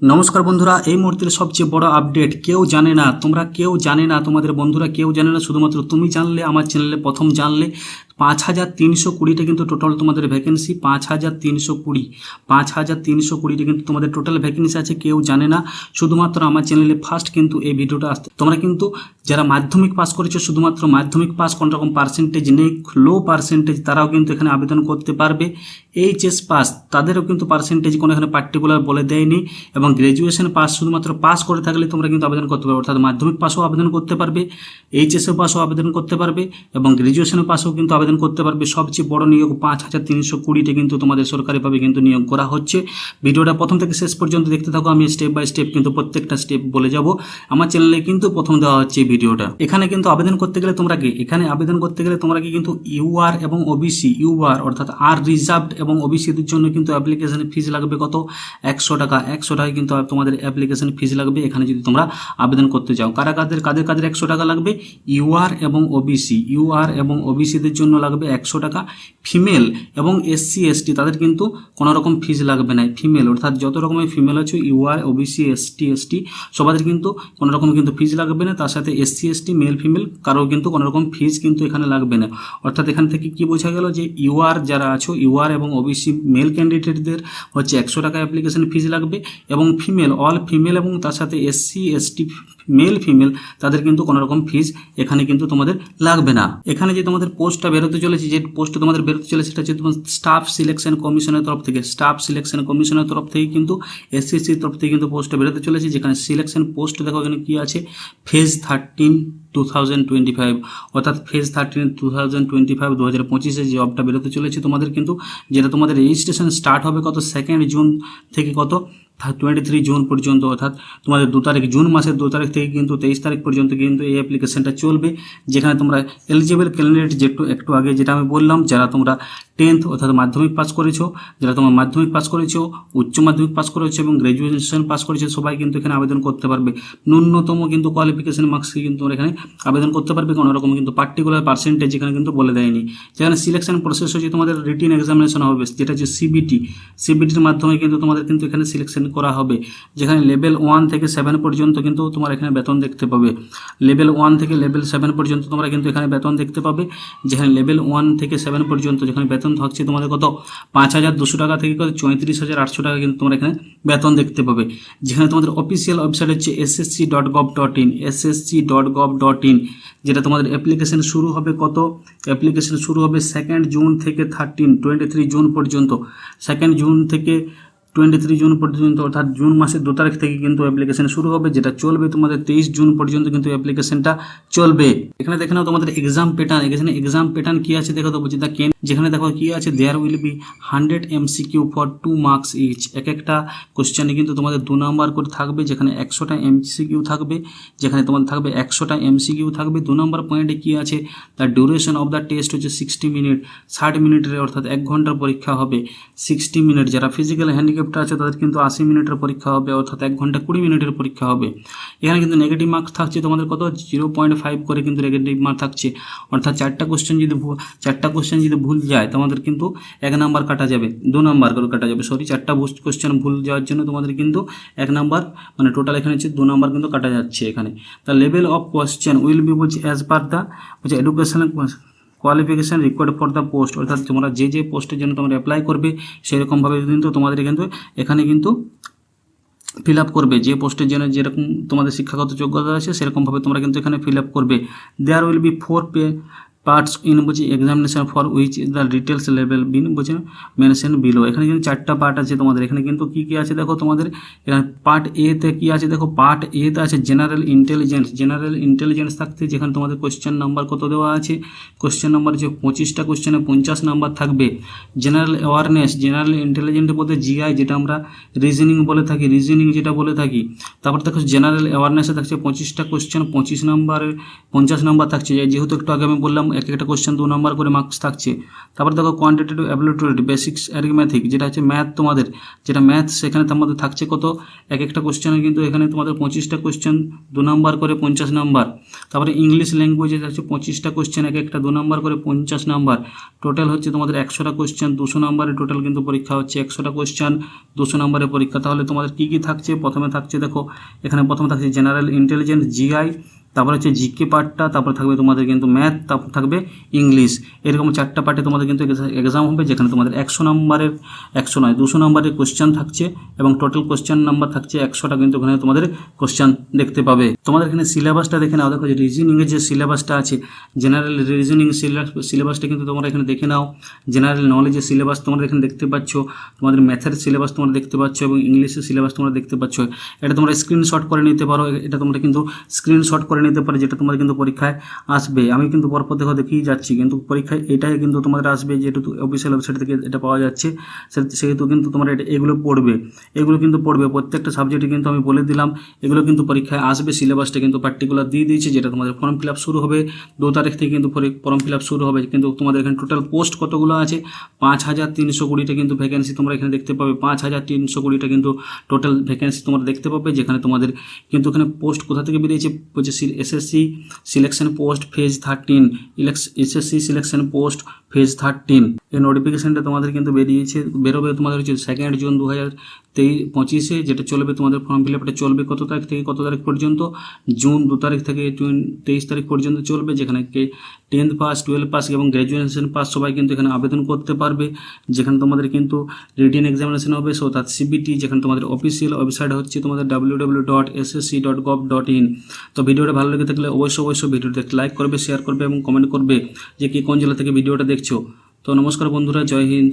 নমস্কার বন্ধুরা, এই মুহূর্তের সবচেয়ে বড় আপডেট কেউ জানে না, তোমরা কেউ জানে না, তোমাদের বন্ধুরা কেউ জানে না, শুধুমাত্র তুমি জানলে, আমার চ্যানেলে প্রথম জানলে। পাঁচ হাজার তিনশো কুড়িটা কিন্তু টোটাল তোমাদের ভ্যাকেন্সি পাঁচ হাজার তিনশো কুড়ি। পাঁচ হাজার তিনশো কুড়িটা কিন্তু তোমাদের টোটাল ভ্যাকেন্সি আছে, কেউ জানে না। শুধুমাত্র আমার চ্যানেলে ফার্স্ট কিন্তু এই ভিডিওটা আসতে তোমরা কিন্তু যারা মাধ্যমিক পাস করেছ, শুধুমাত্র মাধ্যমিক পাস কোনো রকম পার্সেন্টেজ নেই লো পার্সেন্টেজ তারাও কিন্তু এখানে আবেদন করতে পারবে। এইচএস পাস তাদেরও কিন্তু পার্সেন্টেজ কোনো এখানে পার্টিকুলার বলে দেয়নি। এবং গ্র্যাজুয়েশন পাস শুধুমাত্র পাস করে থাকলে তোমরা কিন্তু আবেদন করতে পারবে। অর্থাৎ মাধ্যমিক পাসও আবেদন করতে পারবে এইচএসও পাসও আবেদন করতে পারবে এবং গ্র্যাজুয়েশন পাসও কিন্তু আবেদন করতে পারবে। সবচেয়ে বড় নিয়োগ পাঁচ হাজার তিনশো কুড়িতে কিন্তু তোমাদের সরকারিভাবে কিন্তু নিয়োগ করা হচ্ছে। ভিডিওটা প্রথম থেকে শেষ পর্যন্ত দেখতে থাকো। আমি স্টেপ বাই স্টেপ কিন্তু প্রত্যেকটা স্টেপ বলে যাব। আমার চ্যানেলে কিন্তু প্রথম দেওয়া হচ্ছে এই ভিডিওটা। এখানে কিন্তু আবেদন করতে গেলে তোমরা কি? এখানে আবেদন করতে গেলে তোমরা কি কিন্তু ইউআর এবং ওবিসি ইউআর অর্থাৎ আর রিজার্ভড এবং ওবিসিদের জন্য কিন্তু অ্যাপ্লিকেশন ফিজ লাগবে কত? একশো টাকা। একশো টাকা কিন্তু তোমাদের অ্যাপ্লিকেশন ফিজ লাগবে। এখানে যদি তোমরা আবেদন করতে চাও কারা কাদের কাদের কাদের একশো টাকা লাগবে? ইউআর এবং ওবিসি ইউআর এবং ওবিসিদের জন্য লাগবে একশো টাকা। ফিমেল এবং এসসি এসটি তাদের কিন্তু কোনো রকম ফিজ লাগবে না। ফিমেল অর্থাৎ যত রকমের ফিমেল আছে ইউআর ওবিসি এসটি এসটি সবাদের কিন্তু কোনো রকম কিন্তু ফিজ লাগবে না। তার সাথে এসসি এসটি মেল ফিমেল কারও কিন্তু কোনো রকম ফিজ কিন্তু এখানে লাগবে না। অর্থাৎ এখান থেকে কি বোঝা গেল যে ইউআর যারা আছো ইউআর এবং ওবিসি মেল ক্যান্ডিডেটদের হচ্ছে একশো টাকা অ্যাপ্লিকেশন ফিজ লাগবে এবং ফিমেল অল ফিমেল এবং তার সাথে এসসি এসটি মেল ফিমেল তাদের কিন্তু কোনো রকম ফিজ এখানে কিন্তু তোমাদের লাগবে না। এখানে যে তোমাদের পোস্টটা বেরোতে চলেছে, যে পোস্টটা তোমাদের বেরোতে চলেছে, সেটা হচ্ছে তোমার স্টাফ সিলেকশন কমিশনের তরফ থেকে। স্টাফ সিলেকশন কমিশনের তরফ থেকে কিন্তু এসসিসির তরফ থেকে কিন্তু পোস্টটা বেরোতে চলেছে, যেখানে সিলেকশন পোস্ট দেখো এখানে কী আছে? Phase thirteen two thousand twenty five অর্থাৎ phase thirteen two thousand twenty five দু হাজার পঁচিশে জবটা বেরোতে চলেছে তোমাদের কিন্তু, যেটা তোমাদের রেজিস্ট্রেশন স্টার্ট হবে কত? সেকেন্ড জুন থেকে কত? টোয়েন্টি থ্রি জুন পর্যন্ত, অর্থাৎ তোমাদের দু তারিখ জুন মাসের দু তারিখ থেকে কিন্তু তেইশ তারিখ পর্যন্ত কিন্তু এই অ্যাপ্লিকেশনটা চলবে, যেখানে তোমরা এলিজিবল ক্যান্ডিডেট যে একটু একটু আগে যেটা আমি বললাম, যারা তোমরা টেন্থ অর্থাৎ মাধ্যমিক পাস করেছ, যারা তোমরা মাধ্যমিক পাস করেছ, উচ্চ মাধ্যমিক পাস করেছ এবং গ্র্যাজুয়েশন পাস করেছ, সবাই কিন্তু এখানে আবেদন করতে পারবে। ন্যূনতম কিন্তু কোয়ালিফিকেশন মার্কসকে কিন্তু এখানে আবেদন করতে পারবে কোনো রকম, কিন্তু পার্টিকুলার পার্সেন্টেজ এখানে কিন্তু বলে দেয়নি। যেখানে সিলেকশন প্রসেস হচ্ছে তোমাদের রিটিন এক্সামিনেশন হবে, যেটা হচ্ছে সিবিটি সিবিটির মাধ্যমে কিন্তু তোমাদের কিন্তু এখানে সিলেকশন করা হবে। যেখানে লেভেল ওয়ান থেকে সেভেন পর্যন্ত কিন্তু তোমার এখানে বেতন দেখতে পাবে। লেভেল ওয়ান থেকে লেভেল সেভেন পর্যন্ত তোমরা কিন্তু এখানে বেতন দেখতে পাবে। যেখানে লেভেল ওয়ান থেকে সেভেন পর্যন্ত যেখানে বেতন থাকছে তোমাদের কত? পাঁচ হাজার দুশো টাকা থেকে কত? চৌত্রিশ হাজার আটশো টাকা কিন্তু তোমরা এখানে বেতন দেখতে পাবে। যেখানে তোমাদের অফিসিয়াল ওয়েবসাইট হচ্ছে SSC dot gov dot in SSC dot gov dot in যেটা তোমাদের অ্যাপ্লিকেশন শুরু হবে কত? অ্যাপ্লিকেশন শুরু হবে সেকেন্ড জুন থেকে থার্টিন টোয়েন্টি থ্রি জুন পর্যন্ত। সেকেন্ড জুন থেকে টোয়েন্টি থ্রি জুন পর্যন্ত, অর্থাৎ জুন মাসের দু তারিখ থেকে কিন্তু অ্যাপ্লিকেশন শুরু হবে, যেটা চলবে তোমাদের তেইশ জুন পর্যন্ত কিন্তু অ্যাপ্লিকেশনটা চলবে। এখানে দেখে নাও তোমাদের এক্সাম প্যাটার্ন এখানে এক্সাম প্যাটার্ন কী আছে দেখো তো বলছি দা কেন যেখানে দেখো কি আছে there will be hundred MCQ for two marks each এক একটা কোশ্চেনে কিন্তু তোমাদের দু নম্বর করে থাকবে, যেখানে একশোটা এমসিকিউ থাকবে, যেখানে তোমাদের থাকবে একশোটা এমসিকিউ থাকবে। দু নম্বর পয়েন্টে কি আছে তার ডিউরেশন অফ দ্য টেস্ট হচ্ছে সিক্সটি মিনিট ষাট মিনিটের অর্থাৎ এক ঘণ্টার পরীক্ষা হবে। সিক্সটি মিনিট যারা ফিজিক্যাল হ্যান্ডিক্যাপ্ট আছে, তাদের কিন্তু আশি মিনিটের পরীক্ষা হবে, অর্থাৎ এক ঘণ্টা কুড়ি মিনিটের পরীক্ষা হবে। এখানে কিন্তু নেগেটিভ মার্কস থাকছে, তোমাদের কত? জিরো পয়েন্ট ফাইভ করে কিন্তু নেগেটিভ মার্ক থাকছে। অর্থাৎ চারটা কোশ্চেন যদি চারটা কোশ্চেন যদি ভুল যায়, তোমাদের কিন্তু এক নাম্বার কাটা যাবে, দু নাম্বার করে কাটা যাবে সরি চারটা কোশ্চেন ভুল যাওয়ার জন্য তোমাদের কিন্তু এক নাম্বার মানে টোটাল এখানে হচ্ছে দু নাম্বার কিন্তু কাটা যাচ্ছে এখানে। The level of question will be বলছে অ্যাজ পার দ্য বলছে education qualification required for the post অর্থাৎ তোমরা যে যে পোস্টের জন্য তোমরা অ্যাপ্লাই করবে সেরকমভাবে কিন্তু তোমাদের কিন্তু এখানে কিন্তু ফিল আপ করবে। যে পোস্টের জন্য যেরকম তোমাদের শিক্ষাগত যোগ্যতা আছে সেরকমভাবে তোমরা কিন্তু এখানে ফিল আপ করবে। There will be four pay parts in বুঝি examination for which is the details level been বুঝে মেনশন বিলো এখানে কিন্তু চারটা পার্ট আছে তোমাদের। এখানে কিন্তু কী কী আছে দেখো তোমাদের? এখানে পার্ট এতে কী আছে দেখো? পার্ট এতে আছে জেনারেল ইন্টেলিজেন্স জেনারেল ইন্টেলিজেন্স থাকতে যেখানে তোমাদের কোশ্চেন নাম্বার কত দেওয়া আছে? কোশ্চেন নাম্বার যে পঁচিশটা কোশ্চেনে পঞ্চাশ নাম্বার থাকবে। জেনারেল অ্যাওয়ারনেস জেনারেল ইন্টেলিজেন্ট বলতে জিআই যেটা আমরা রিজনিং বলে থাকি। রিজনিং যেটা বলে থাকি। তারপর দেখো জেনারেল অ্যাওয়ারনেসে থাকছে পঁচিশটা কোশ্চেন পঁচিশ নাম্বারের পঞ্চাশ নাম্বার থাকছে। যেহেতু একটু আগে আমি বললাম এক একটা কোশ্চেন দু নম্বর করে মার্কস থাকছে। তারপরে দেখো কোয়ান্টিটেটিভ অ্যাবিলিটি বেসিক্স অ্যারিথমেটিক যেটা হচ্ছে ম্যাথ তোমাদের, যেটা ম্যাথ সেখানে তোমাদের থাকছে কত? এক একটা কোশ্চেনে কিন্তু এখানে তোমাদের পঁচিশটা কোশ্চেন দু নম্বর করে পঞ্চাশ নাম্বার তারপরে ইংলিশ ল্যাঙ্গুয়েজে হচ্ছে পঁচিশটা কোশ্চেন এক একটা দু নম্বর করে পঞ্চাশ নাম্বার টোটাল হচ্ছে তোমাদের একশোটা কোশ্চেন দুশো নম্বরে টোটাল কিন্তু পরীক্ষা হচ্ছে একশোটা কোশ্চেন দুশো নম্বরের পরীক্ষা। তাহলে তোমাদের কী কী থাকছে? প্রথমে থাকছে দেখো, এখানে প্রথমে থাকছে জেনারেল ইন্টেলিজেন্স জিআই তারপর হচ্ছে জিকে পার্টটা, তারপর থাকবে তোমাদের কিন্তু ম্যাথ, তারপর থাকবে ইংলিশ। এরকম চারটা পার্টে তোমাদের কিন্তু এক্সাম হবে, যেখানে তোমাদের একশো নম্বরের, একশো নয়, দুশো নম্বরের কোশ্চেন থাকছে এবং টোটাল কোশ্চেন নাম্বার থাকছে একশোটা কিন্তু ওখানে তোমাদের কোশ্চেন দেখতে পাবে। তোমাদের এখানে সিলেবাসটা দেখে নাও, দেখো রিজনিংয়ের যে সিলেবাসটা আছে জেনারেল রিজনিং সিলেবাসটা কিন্তু তোমরা এখানে দেখে নাও। জেনারেল নলেজের সিলেবাস তোমরা এখানে দেখতে পাচ্ছ, তোমাদের ম্যাথের সিলেবাস তোমরা দেখতে পাচ্ছ এবং ইংলিশের সিলেবাস তোমরা দেখতে পাচ্ছ। এটা তোমরা স্ক্রিনশট করে নিতে পারো, এটা তোমরা কিন্তু স্ক্রিনশট করে নিতে পারে, যেটা তোমাদের কিন্তু পরীক্ষায় আসবে। আমি কিন্তু পরপর দেখো দেখিয়ে যাচ্ছি, কিন্তু পরীক্ষায় এটাই কিন্তু তোমাদের আসবে, যেহেতু অফিসিয়াল ওয়েবসাইট থেকে এটা পাওয়া যাচ্ছে সেহেতু কিন্তু তোমরা এটা, এগুলো পড়বে। এগুলো কিন্তু পড়বে, প্রত্যেকটা সাবজেক্টে কিন্তু আমি বলে দিলাম, এগুলো কিন্তু পরীক্ষায় আসবে সিলেবাসটা কিন্তু পার্টিকুলার দিয়ে দিয়েছে, যেটা তোমাদের ফর্ম ফিল আপ শুরু হবে, দু তারিখ থেকে কিন্তু ফর্ম ফিল আপ শুরু হবে, কিন্তু তোমাদের এখানে টোটাল পোস্ট কতগুলো আছে, পাঁচ হাজার তিনশো কুড়িটা কিন্তু ভ্যাকেন্সি তোমরা এখানে দেখতে পাবে, পাঁচ হাজার তিনশো কুড়িটা কিন্তু টোটাল ভ্যাকেন্সি তোমরা দেখতে পাবে, যেখানে তোমাদের কিন্তু এখানে পোস্ট কোথা থেকে বেরিয়েছে বলছে SSC selection post phase thirteen SSC selection post phase thirteen এই নোটিফিকেশানটা তোমাদের কিন্তু বেরিয়েছে, বেরোবে তোমাদের হচ্ছে সেকেন্ড জুন দু হাজার তেই পঁচিশে যেটা চলবে তোমাদের ফর্ম ফিল আপটা চলবে কত তারিখ থেকে কত তারিখ পর্যন্ত? জুন দু তারিখ থেকে তেইশ তারিখ পর্যন্ত চলবে, যেখানে টেন্থ পাস টুয়েলভ পাস এবং গ্র্যাজুয়েশন পাস সবাই কিন্তু এখানে আবেদন করতে পারবে। যেখানে তোমাদের কিন্তু রিটেন এক্সামিনেশন হবে সো তার সিবিটি যেখানে তোমাদের অফিসিয়াল ওয়েবসাইট হচ্ছে তোমাদের W W dot SSC dot gov dot in তো ভিডিওটা ভালো লেগে থাকলে অবশ্যই অবশ্যই ভিডিওটা লাইক করবে শেয়ার করবে এবং কমেন্ট করবে যে কে কোন জেলা থেকে ভিডিওটা দেখছ তো নমস্কার বন্ধুরা জয় হিন্দ।